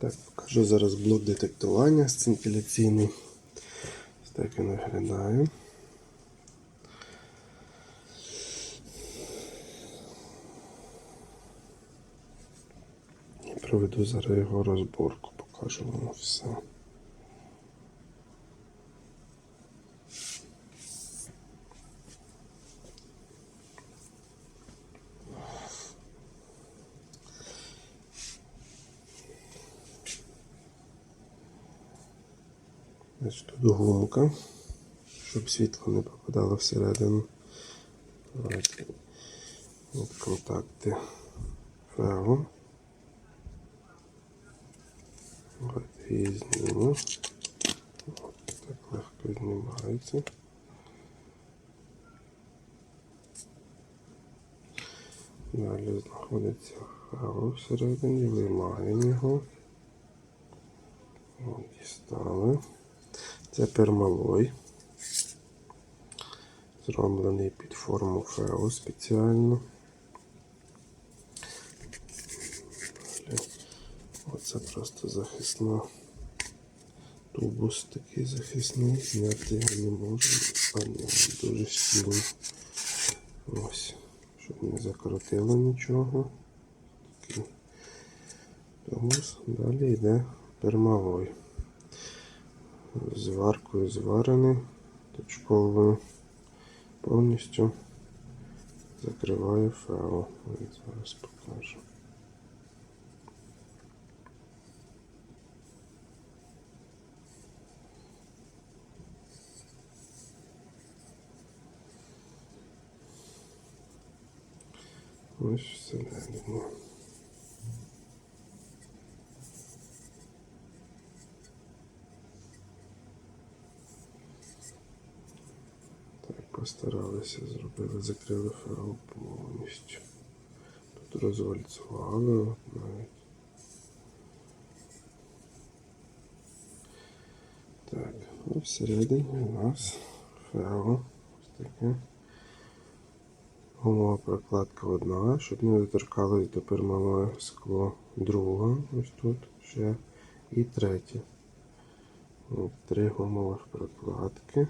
Так, покажу зараз блок детектування сцинтиляційний. Ось так він виглядає. І проведу зараз його розборку, покажу вам все. Значить, тут гумка, щоб світло не попадало всередину. От, от контакти фео. От її зніму. От, так легко знімається. Далі знаходиться фео всередині, виймаємо його. От, дістали. Це пермалой. Зроблений під форму фео спеціально. Оце просто захисна. Тубус такий захисний, зняти його не можу, а ні, дуже щільний. Ось, щоб не закрутило нічого. Такий тубус. Далі йде пермалой зваркою зварений точковою повністю закриває фео. Ой, Зараз покажу. Ось всередині. Так, постаралися, зробили, закрили ферму повністю. Тут розвальцювали навіть. Так, ну всередині у нас фео. Ось таке. Гумова прокладка одна, щоб не доторкалось до пермалое скло. Друга, ось тут ще. І третя. От, три гумових прокладки.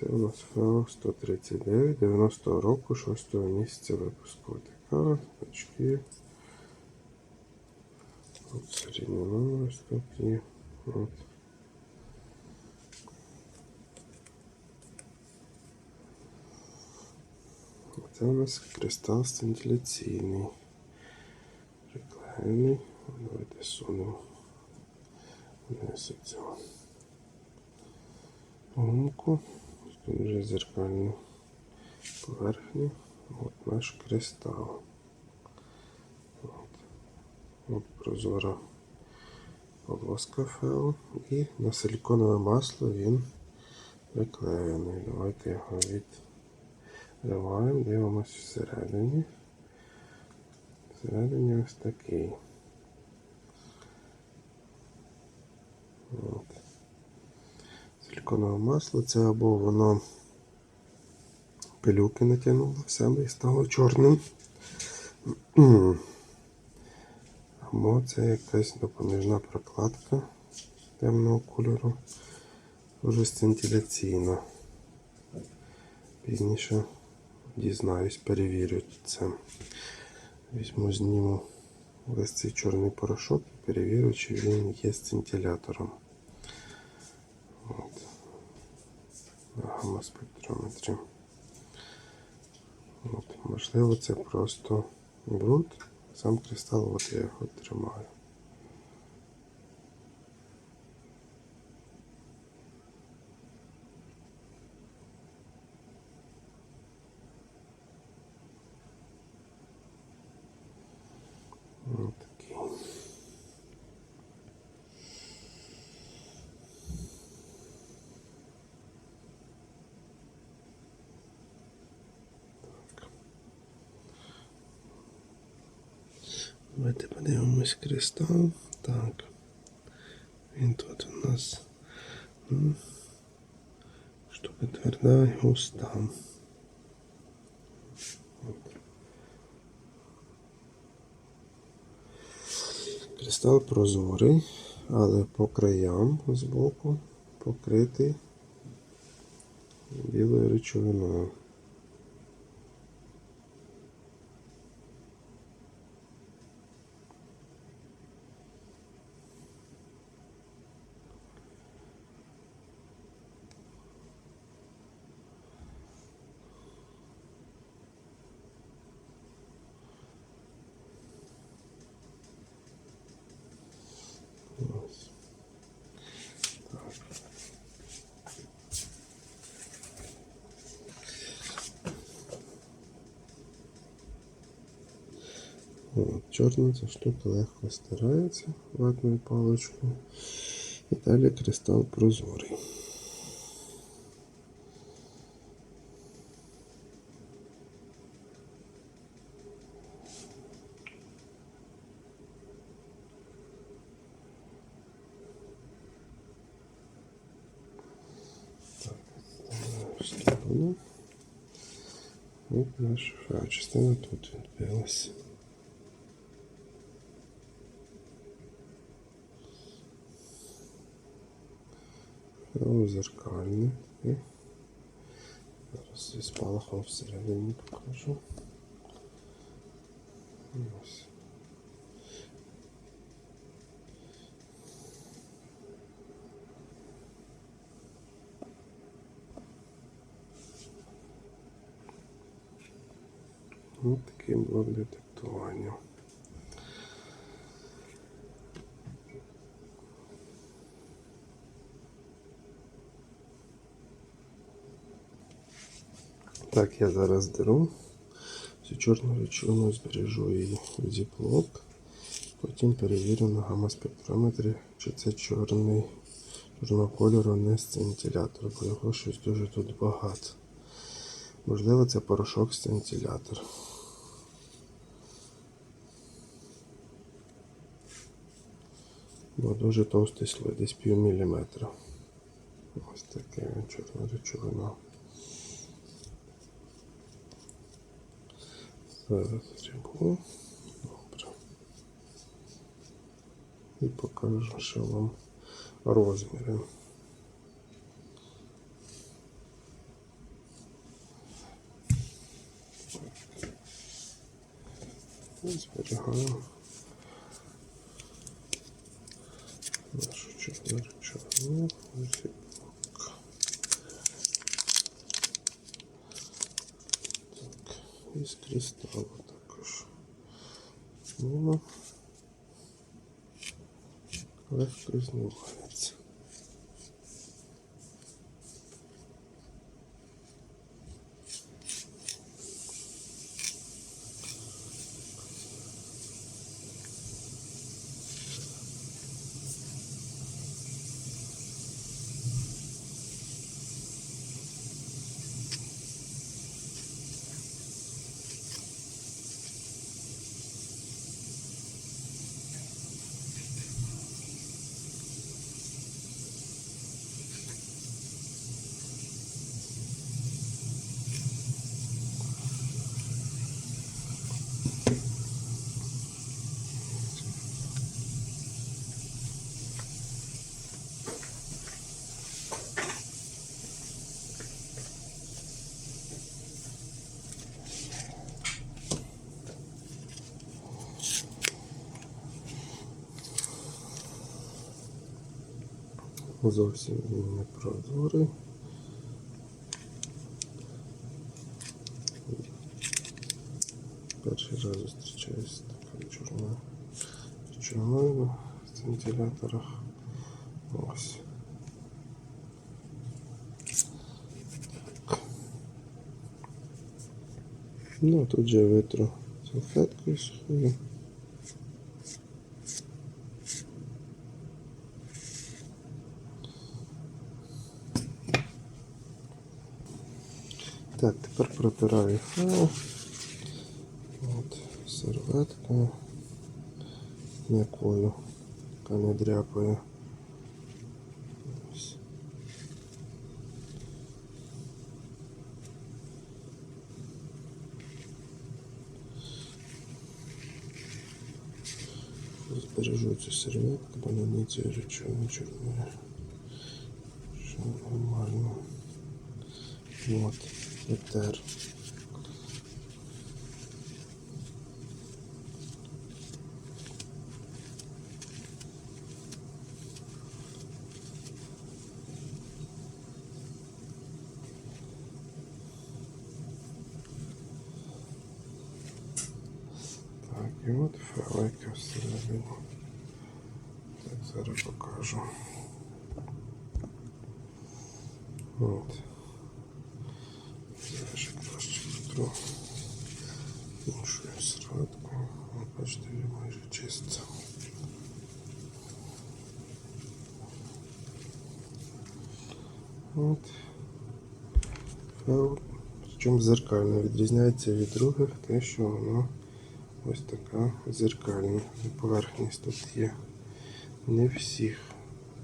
Це у нас ФАО 139 90 року 6 місяця випуску. Така значки. От серійний номер ось є. От. Це у нас кристал сцинтиляційний. Приклеєний. Давайте сунемо. Вниз цього гумку. Тут вже зеркальні поверхні. От наш кристал. От, От прозора полоска фео. І на силіконове масло він приклеєний. Давайте його відриваємо, дивимося всередині. Всередині ось такий. От. Силіконове масло це або воно пилюки натягнуло в себе і стало чорним. Або це якась допоміжна прокладка темного кольору. Вже сцинтиляційна. Пізніше дізнаюсь, перевірю це. Візьму, зніму весь цей чорний порошок і перевірю, чи він є сцинтилятором. От. На гамма-спектрометрі. От. Можливо, це просто бруд. Сам кристал, от я його тримаю. Давайте подивимось кристал. Так. Він тут у нас штука тверда і густа. Кристал прозорий, але по краям збоку покритий білою речовиною. От, чорна ця штука легко стирається ватною паличкою. І далі кристал прозорий. Так, ставимо в сторону. От наша частина тут відбилась. Зеркальне. Зараз зі спалахом всередині покажу. Ось. Ось такий блок детектування. Так, я зараз деру. Цю чорну речовину збережу її в зіплок. Потім перевірю на гамма-спектрометрі, чи це чорний чорного кольору не сцинтилятор, бо його щось дуже тут багато. Можливо, це порошок сцинтилятор. Бо дуже товстий слой, десь пів міліметра. Ось таке чорна речовина. Зараз рябу. Добре. І покажу ще вам розміри. І Зберігаємо нашу чорну Легко знімається. Зовсім він не прозорий. Перший раз зустрічаюся такою чорною речовиною в вентиляторах. Ось. Ну, тут же витру салфеткою сухою. Так, тепер протираю файл. От, серветкою м'якою, яка не дряпає. Ось. збережу цю серветку, бо на ній цієї речовини чорної. Що нормально. От, етер. Так, і от файлики всередині. Так, зараз покажу. От. Краще витру іншою бачите, він майже чисто. От. Причому зеркально відрізняється від других, те, що воно ось така зеркальна поверхність тут є. Не всіх.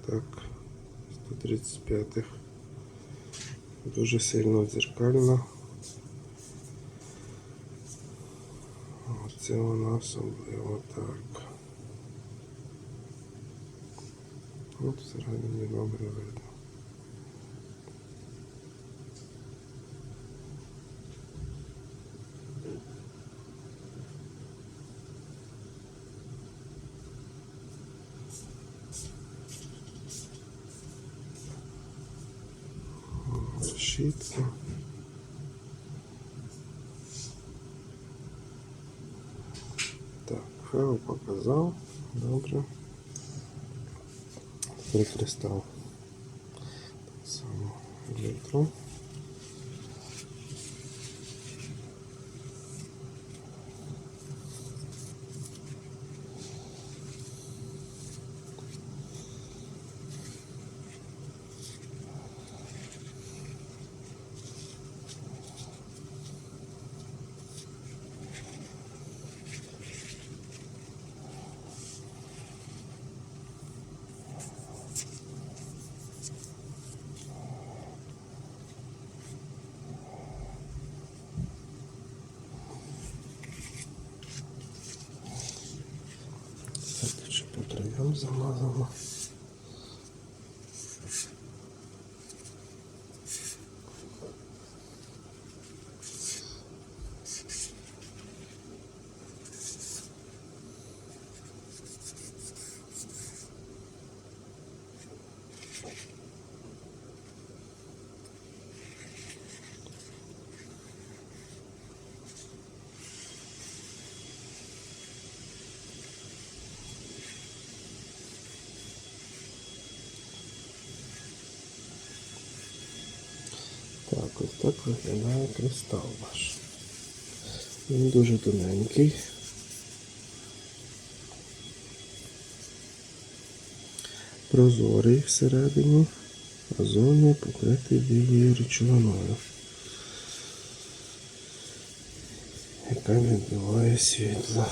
Так, 135-х. Дуже сильно дзеркальна. Оце вона особливо так. От всередині добре видно. Щітка. Файл показав. Добре. Тепер. Так само електро. Це тут ще по краям Так, ось так виглядає кристал наш. Він дуже тоненький. Прозорий всередині, а зовні покритий білою речовиною, яка відбиває світло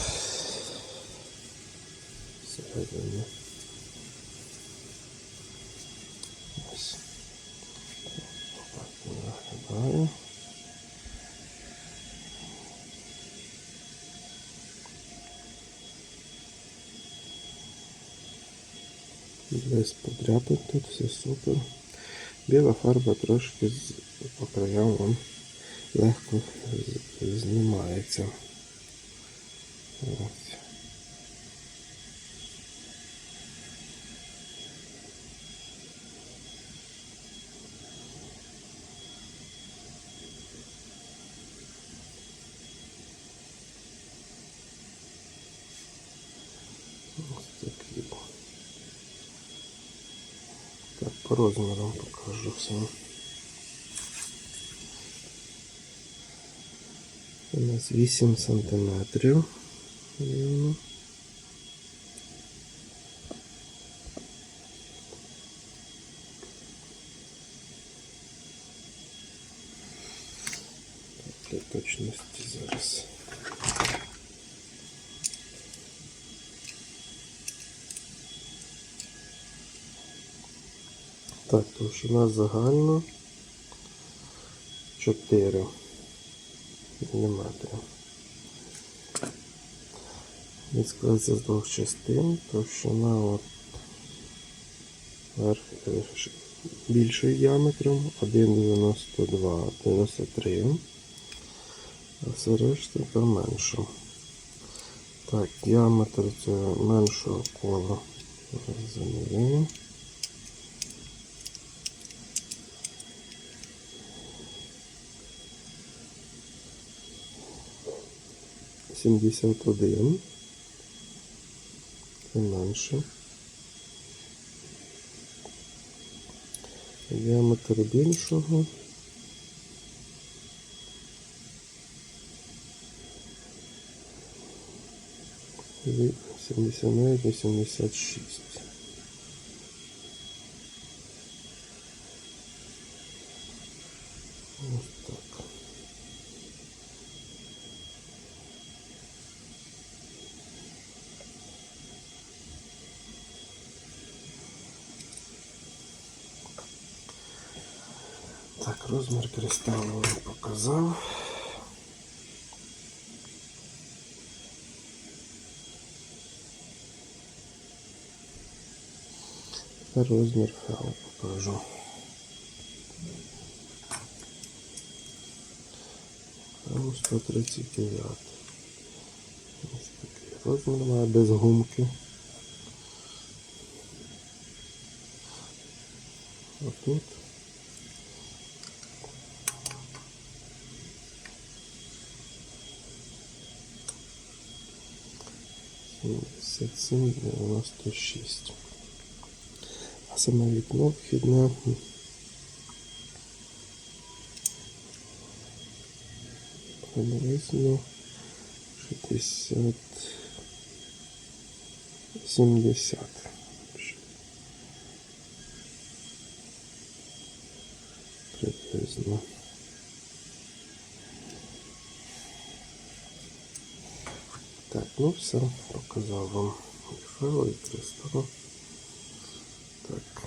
всередині. Ось. Так він Без подряпин тут все супер. Біла фарба трошки з- по краям вон легко знімається. Ось. Ось такий. Так, по розмірам покажу все. У нас 8 сантиметрів. рівно. Так, товщина загально 4 мм. Він складається з двох частин, товщина от е, більшою діаметром 1,92, 93, а все решта та менше. Так, діаметр цього меншого кола замірюємо. 71. Менше. Діаметр більшого. І 79, 86. Ось так. Розмір кристалу вам показав. Тепер розмір фео покажу. Фео 139. Ось такий розмір має без гумки. Отут. Сімдесят сім дев'яносто шість. А саме вікно вхідне. Приблизно 60 70. Приблизно. Так, ну все, показав вам і файл, і кристал. Так.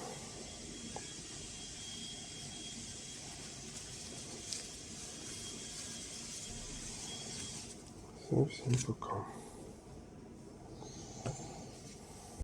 Все, всем пока.